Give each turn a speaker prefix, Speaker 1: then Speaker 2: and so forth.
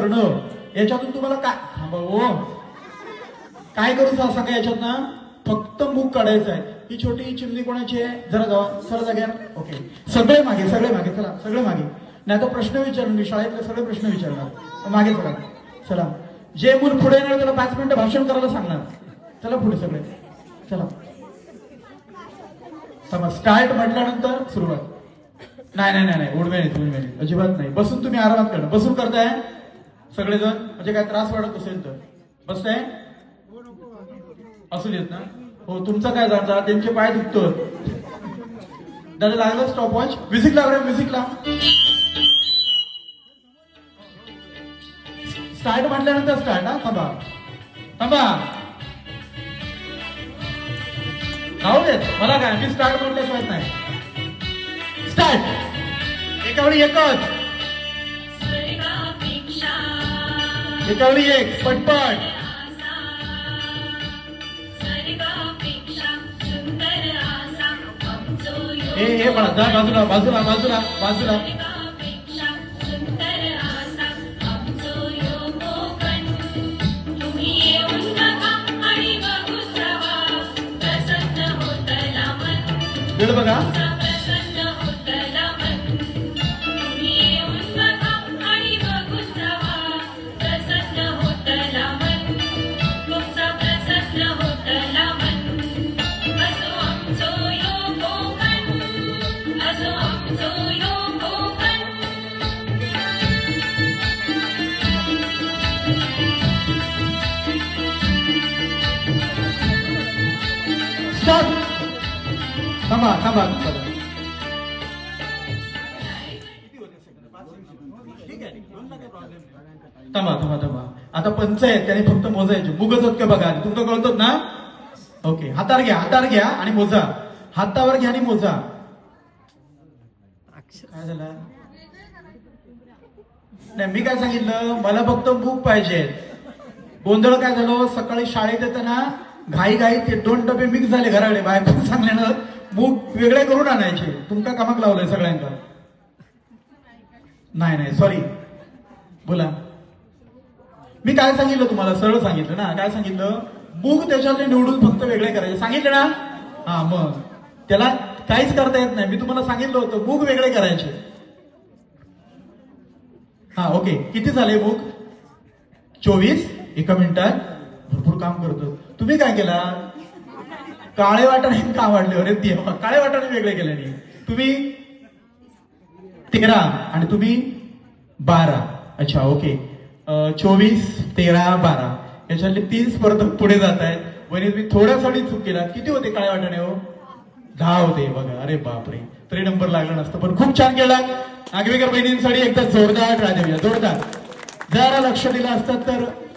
Speaker 1: करणं. याच्यातून तुम्हाला काय थांबा हो. काय करू असं काय याच्यात ना फक्त मुख काढायचं आहे ही छोटी चिमणी कोणाची आहे? जरा जावा. सर जाग्यावर ओके. सगळे मागे सगळे मागे. चला सगळे मागे. नाही तर प्रश्न विचारून मी शाळेतले सगळे प्रश्न विचारणार. मागे चला. चला. जे मूल पुढे येणार त्याला पाच मिनिटं भाषण करायला सांगणार. चला पुढे सगळे. चला. समज स्टार्ट म्हटल्यानंतर सुरुवात. नाही नाही नाही नाही. उडवे नाही उडवे नाही अजिबात नाही. बसून तुम्ही आरामात करा. बसून करताय? सगळेजण? म्हणजे काय त्रास वाढत असेल तर? बसताय असू देत ना. हो तुमचं काय जाता त्यांचे पाय दुखतो दादा लागलं स्टॉप वॉच म्युझिक लाव रे म्युझिक लाव. स्टार्ट म्हटल्यानंतर स्टार्ट हा? थांबा. थांबा. राहू देत मला काय मी स्टार्ट म्हटल्याशिवाय नाही. स्टार्ट एका वेळी एकच. एका वेळी एक पटपट हे हे जा बाजूला बाजूला बाजूला बाजूला.
Speaker 2: स्वर्गापेक्षा
Speaker 1: स्टॉप थांबा थांबा थांबा. थांबा थांबा थांबा आता पंच आहेत त्याने फक्त मोजायचे. मुगच आहेत का बघा तुमचं कळतात ना? ओके हातावर घ्या हातावर घ्या आणि मोजा. हातावर घ्या आणि मोजा. काय झालं? नाही मी काय सांगितलं? मला फक्त मूग पाहिजे. गोंधळ काय झालं? सकाळी शाळेत येताना घाई घाई ते दोन डबे मिक्स झाले घराकडे. बायको सांगल्यानं मूग वेगळे करून आणायचे. तुमका कामाक लावलंय सगळ्यांचा नाही नाही सॉरी बोला. मी काय सांगितलं तुम्हाला? सरळ सांगितलं ना? काय सांगितलं? मूग त्याच्यातले निवडून फक्त वेगळे करायचे. सांगितलं ना? हा मग. त्याला काहीच करता येत नाही. मी तुम्हाला सांगितलं होतं मूग वेगळे करायचे. हा ओके किती झाले मूग? चोवीस? एका मिनिटात. काम करतो. तुम्ही काय केला? काळे वाटाणे का वाढले? अरे देवा काळे वाटाणे वेगळे केले नाही तुम्ही तेरा आणि तुम्ही बारा. अच्छा ओके चोवीस तेरा बारा. याच्यातले तीन स्पर्धक पुढे जात आहेत. वहिनी तुम्ही थोड्यासाठी चूक केला. किती होते काळे वाटाणे हो? दहा होते बघा. अरे बापरे. तरी नंबर लागला नसतं पण खूप छान केला. नागवेकर बहिणींसाठी एकदा जोरदार राजा जोरदार. जरा लक्ष दिलं असतं तर